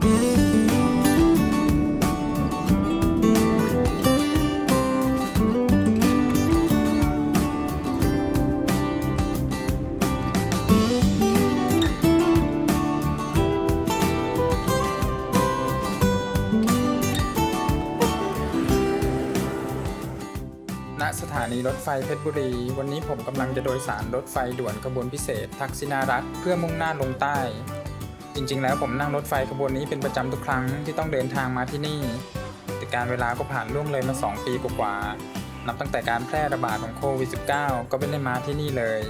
ณสถานีรถไฟเพชรบุรี วันนี้ผมกำลังจะโดยสารรถไฟด่วนขบวนพิเศษ ทักษิณารัฐเพื่อมุ่งหน้าลงใต้ จริงๆ แล้วผมนั่งรถไฟขบวนนี้เป็นประจำทุกครั้งที่ต้องเดินทางมาที่นี่ แต่การเวลาก็ผ่านล่วงเลยมา 2 ปีกว่าๆนับตั้งแต่การแพร่ระบาดของโควิด -19 ก็ไม่ได้มาที่นี่เลย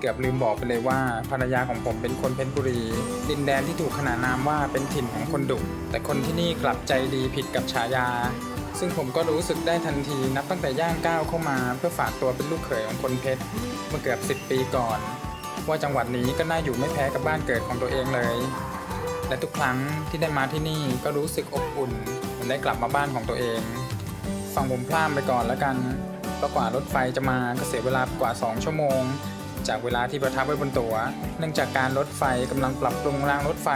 เกือบลืมบอกไปเลยว่าภรรยาของผมเป็นคนเพชรบุรี ดินแดนที่ถูกขนานนามว่าเป็นถิ่นของคนดุแต่คนที่นี่กลับใจดีผิดกับฉายา ซึ่งผมก็รู้สึกได้ทันทีนับตั้งแต่ย่างก้าวเข้ามา เพื่อฝากตัวเป็นลูกเขยของคนเพชรเมื่อเกือบ 10 ปีก่อน ว่าจังหวัดนี้ก็น่าอยู่ไม่แพ้กับบ้านเกิดของตัวเองเลย และทุกครั้งที่ได้มาที่นี่ก็รู้สึกอบอุ่นเหมือนได้กลับมาบ้านของตัวเองฟังผมพลาดไปก่อนแล้วกันเพราะกว่ารถไฟจะมาก็เสียเวลากว่า 2 ชั่วโมง จากเวลาที่ประทับไว้บนตัว๋ว เนื่องจากการรถไฟกำลังปรับปรุงรางรถไฟ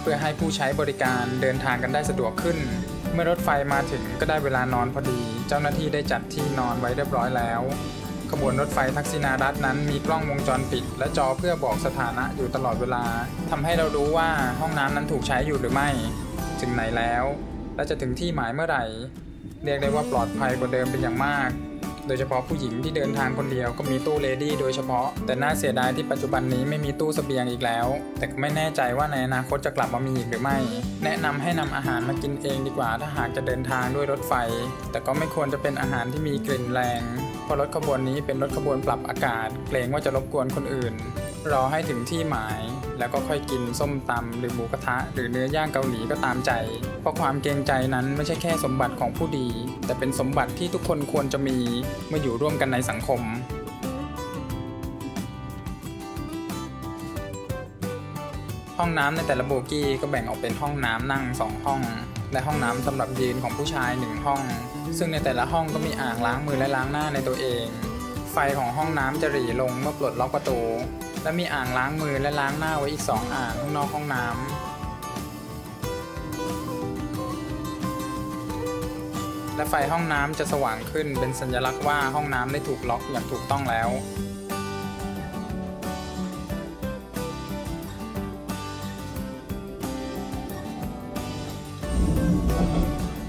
เพื่อให้ผู้ใช้บริการเดินทางกันได้สะดวกขึ้น เมื่อรถไฟมาถึงก็ได้เวลานอนพอดี เจ้าหน้าที่ได้จัดที่นอนไว้เรียบร้อยแล้ว ขบวนรถไฟทักษิณารัฐนั้นมีกล้องวงจรปิด และจอเพื่อบอกสถานะอยู่ตลอดเวลาทำให้เรารู้ว่าห้องน้ำนั้นถูกใช้อยู่หรือไม่ถึงไหนแล้ว และจะถึงที่หมายเมื่อไหร่ เรียกได้ว่าปลอดภัยกว่าเดิมเป็นอย่างมาก โดยเฉพาะผู้หญิงที่เดินทางคนเดียวก็มีตู้เลดี้โดยเฉพาะ แต่น่าเสียดายที่ปัจจุบันนี้ไม่มีตู้สเสบียงอีกแล้ว แต่ไม่แน่ใจว่าในอนาคตจะกลับมามีอีกหรือไม่ แนะนำให้นำอาหารมากินเองดีกว่าถ้าหากจะเดินทางด้วยรถไฟ แต่ก็ไม่ควรจะเป็นอาหารที่มีกลิ่นแรง เพราะรถขบวนนี้เป็นรถขบวนปรับอากาศ เกรงว่าจะรบกวนคนอื่น รอให้ถึงที่หมาย แล้วก็ค่อยกินส้มตำหรือหมูกระทะ หรือเนื้อย่างเกาหลีก็ตามใจ เพราะความเกรงใจนั้นไม่ใช่แค่สมบัติของผู้ดี แต่เป็นสมบัติที่ทุกคนควรจะมีเมื่ออยู่ร่วมกันในสังคมห้องน้ำในแต่ละโบกี้ก็แบ่งออกเป็นห้องน้ำนั่ง 2 ห้อง และห้องน้ำสำหรับยืนของผู้ชาย1ห้อง ซึ่งในแต่ละห้องก็มีอ่างล้างมือและล้างหน้าในตัวเอง ไฟของห้องน้ำจะหรี่ลงเมื่อปลดล็อกประตู และมีอ่างล้างมือและล้างหน้าไว้อีก 2 อ่างข้างนอกห้องน้ำและไฟห้องน้ำจะสว่างขึ้นเป็นสัญลักษณ์ว่าห้องน้ำได้ถูกล็อกอย่างถูกต้องแล้ว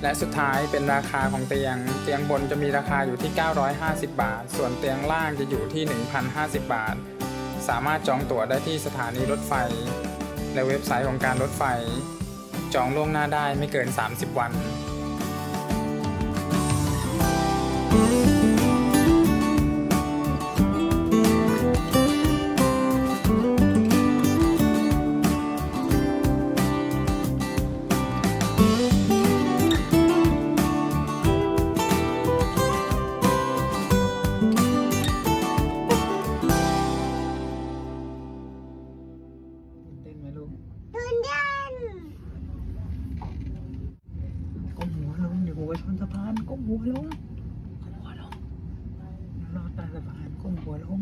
และสุดท้ายเป็นราคาของเตียง เตียงบนจะมีราคาอยู่ที่ 950 บาท ส่วนเตียงล่างจะอยู่ที่ 1,050 บาท สามารถจองตั๋วได้ที่สถานีรถไฟ และเว็บไซต์ของการรถไฟ จองล่วงหน้าได้ไม่เกิน 30 วัน ก้มหัวลงก้มหัวลงนอนตาสบายก้มหัวลง